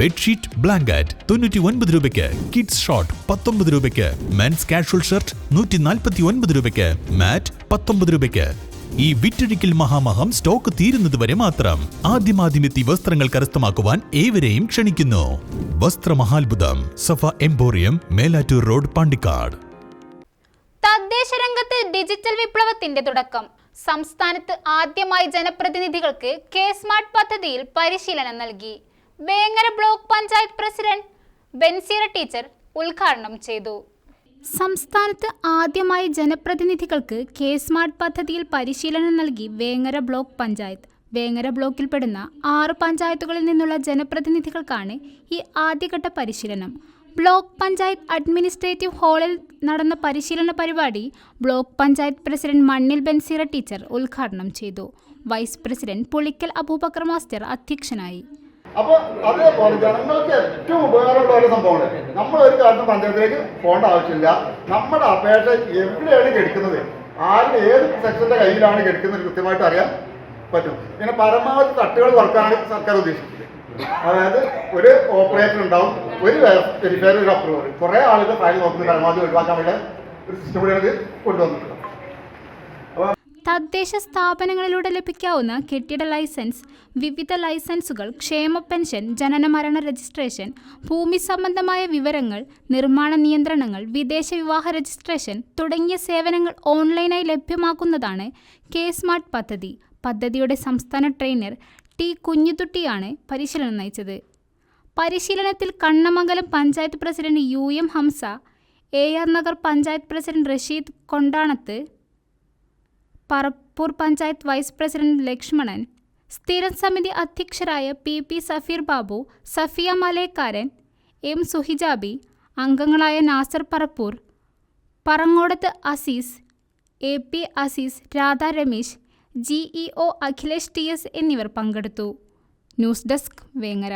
Bedsheet blanket തൊണ്ണൂറ്റി ഒൻപത് രൂപയ്ക്ക് കിഡ്സ് ഷോർട്ട് പത്തൊമ്പത് രൂപയ്ക്ക് മെൻസ് കാഷ്വൽ ഷർട്ട് നൂറ്റി നാൽപ്പത്തി ഒൻപത് രൂപയ്ക്ക് മാറ്റ് പത്തൊമ്പത് രൂപയ്ക്ക്. ഈ വിറ്റഴിക്കൽ മഹാമഹം സ്റ്റോക്ക് തീരുന്നതുവരെ മാത്രം ആദ്യമാദ്യമെത്തി വസ്ത്രങ്ങൾ കരസ്ഥമാക്കുവാൻ ഏവരെയും ക്ഷണിക്കുന്നു. വസ്ത്രമഹാത്ഭുതം സഫ എംപോറിയം മേലാറ്റൂർ റോഡ് പാണ്ടിക്കാട്. തദ്ദേശ രംഗത്ത് ഡിജിറ്റൽ വിപ്ലവത്തിന്റെ തുടക്കം. സംസ്ഥാനത്ത് ആദ്യമായി ജനപ്രതിനിധികൾക്ക് കെ സ്മാർട്ട് പദ്ധതിയിൽ പരിശീലനം നൽകി. Vengara block panchayat president Benseera teacher ഉദ്ഘാടനം ചെയ്തു. സംസ്ഥാനത്ത് ആദ്യമായി ജനപ്രതിനിധികൾക്ക് കെ സ്മാർട്ട് പദ്ധതിയിൽ പരിശീലനം നൽകി വേങ്ങര ബ്ലോക്ക് പഞ്ചായത്ത്. വേങ്ങര ബ്ലോക്കിൽപ്പെടുന്ന ആറ് പഞ്ചായത്തുകളിൽ നിന്നുള്ള ജനപ്രതിനിധികൾക്കാണ് ഈ ആദ്യഘട്ട പരിശീലനം. ബ്ലോക്ക് പഞ്ചായത്ത് അഡ്മിനിസ്ട്രേറ്റീവ് ഹാളിൽ നടന്ന പരിശീലന പരിപാടി ബ്ലോക്ക് പഞ്ചായത്ത് പ്രസിഡന്റ് മണ്ണിൽ ബൻസീറ ടീച്ചർ ഉദ്ഘാടനം ചെയ്തു. Vice president Pulikkal Abubakar master അധ്യക്ഷനായി. അപ്പൊ അതേപോലെ ജനങ്ങൾക്ക് ഏറ്റവും ഉപകാരമുള്ള ഒരു സംഭവമാണ്. നമ്മൾ ഒരു കാലത്തും പഞ്ചായത്തിലേക്ക് പോകേണ്ട ആവശ്യമില്ല. നമ്മുടെ അപേക്ഷ എവിടെയാണ് കെടുക്കുന്നത്? ആരുടെ ഏത് സെക്ഷന്റെ കയ്യിലാണ് കെടുക്കുന്നത് കൃത്യമായിട്ട് അറിയാൻ പറ്റും. പിന്നെ പരമാവധി തട്ടുകൾ തുറക്കാനാണ് സർക്കാർ ഉദ്ദേശിക്കുന്നത് അതായത് ഒരു ഓപ്പറേറ്റർ ഉണ്ടാവും ഒരു വെരിഫയർ ഒരു അപ്രൂവർ കുറെ ആളുകൾ ഫയൽ നോക്കുന്നത് പരമാവധി ഒഴിവാക്കാൻ വേണ്ടി ഒരു സിസ്റ്റം കൂടിയാണ് കൊണ്ടുവന്നിട്ടുള്ളത് തദ്ദേശ സ്ഥാപനങ്ങളിലൂടെ ലഭിക്കാവുന്ന കെട്ടിട ലൈസൻസ് വിവിധ ലൈസൻസുകൾ ക്ഷേമ പെൻഷൻ ജനന മരണ രജിസ്ട്രേഷൻ ഭൂമി സംബന്ധമായ വിവരങ്ങൾ നിർമ്മാണ നിയന്ത്രണങ്ങൾ വിദേശ വിവാഹ രജിസ്ട്രേഷൻ തുടങ്ങിയ സേവനങ്ങൾ ഓൺലൈനായി ലഭ്യമാക്കുന്നതാണ് കെ സ്മാർട്ട് പദ്ധതി. പദ്ധതിയുടെ സംസ്ഥാന ട്രെയിനർ ടി കുഞ്ഞുതുട്ടിയാണ് പരിശീലനം നയിച്ചത്. പരിശീലനത്തിൽ Kannamangalam panchayat president U M Hamsa A R Nagar panchayat president Rasheed Kondanath Parappur panchayat vice president Lakshmanan സ്ഥിരം സമിതി അധ്യക്ഷരായ P P Safeer Babu Safiya Malekkaran M Suhijabi അംഗങ്ങളായ Nasar Parappur Parangodath Azeez A P Azeez Radha Ramesh G E O Akhilesh T S എന്നിവർ പങ്കെടുത്തു. News desk Vengara.